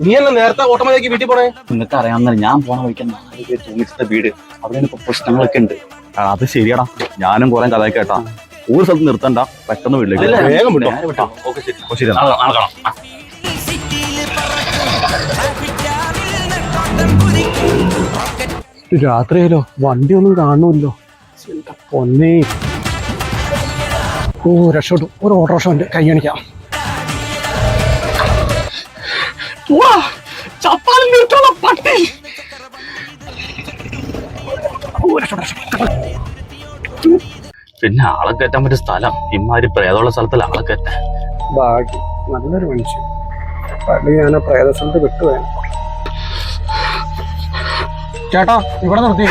നീ എന്നെ നേരത്തെ ഓട്ടോമാറ്റിക് വീട്ടിൽ പോണേ? നിങ്ങൾക്ക് അറിയാവുന്ന ഞാൻ പോണ വഴിക്കുന്ന തൂങ്ങിച്ചിട്ട വീട്. അവിടെ ഇപ്പൊ പ്രശ്നങ്ങളൊക്കെ ഉണ്ട്. അത് ശരിയാടാ. ഞാനും കുറെ കഥ കേട്ടാ. ഒരു സ്ഥലത്ത് നിർത്തണ്ട പെട്ടെന്ന് വീട്ടിലേക്ക് വേഗം വിട്ടോ. ശരി. വണ്ടിയൊന്നും കാണുമല്ലോ പൊന്നേ. ഓ രക്ഷപ്പെട്ടു. ഒരു ഓട്ടോറിക്ഷ കൈ കാണിക്കാം. ചപ്പാലിൽ നിർത്തുള്ള പട്ടി. പിന്നെ ആളെ കയറ്റാൻ പറ്റിയ സ്ഥലം. ഇമാതിരി പ്രേതമുള്ള സ്ഥലത്തിൽ ആളെ കയറ്റാൻ ഭാഗ്യം നല്ലൊരു മനുഷ്യൻ. അല്ലെങ്കിൽ ഞാൻ ആ പ്രേത സ്ഥലത്ത് വിട്ടുപോയ ചേട്ടാ ഇവിടെ നിർത്തി.